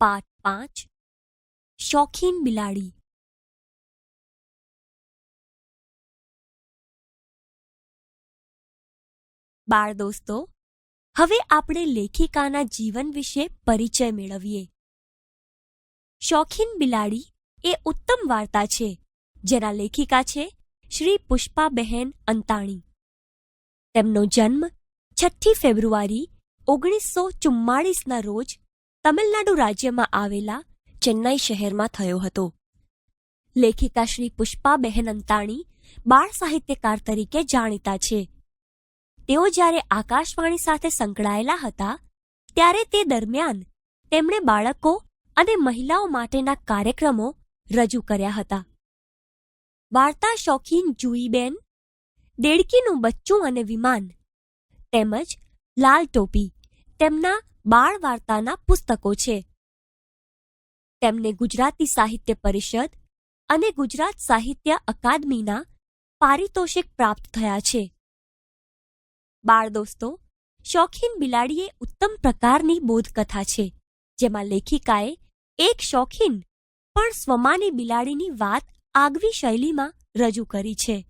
પાઠ પાંચ. શોખીન બિલાડી. બાળ દોસ્તો, હવે આપણે લેખિકાના જીવન વિશે પરિચય મેળવીએ. શોખીન બિલાડી એ ઉત્તમ વાર્તા છે, જેના લેખિકા છે શ્રી પુષ્પાબહેન અંતાણી. તેમનો જન્મ છઠ્ઠી ફેબ્રુઆરી ઓગણીસો ચુમ્માળીસના રોજ તમિલનાડુ રાજ્યમાં આવેલા ચેન્નાઈ શહેરમાં થયો હતો. લેખિકા શ્રી પુષ્પાબહેન અંતાણી બાળ સાહિત્યકાર તરીકે જાણીતા છે. તેઓ જ્યારે આકાશવાણી સાથે સંકળાયેલા હતા, ત્યારે તે દરમિયાન તેમણે બાળકો અને મહિલાઓ માટેના કાર્યક્રમો રજૂ કર્યા હતા. વાર્તા શોખીન જુઈબેન, દેડકીનું બચ્ચું અને વિમાન તેમજ લાલ ટોપી તેમના બાળ વાર્તાના પુસ્તકો છે. તેમને ગુજરાતી સાહિત્ય પરિષદ અને ગુજરાત સાહિત્ય અકાદમીના પારિતોષિક પ્રાપ્ત થયા છે. બાળ દોસ્તો, શોખીન બિલાડીએ ઉત્તમ પ્રકારની બોધકથા છે, જેમાં લેખિકાએ એક શોખીન પણ સ્વમાની બિલાડીની વાત આગવી શૈલીમાં રજૂ કરી છે.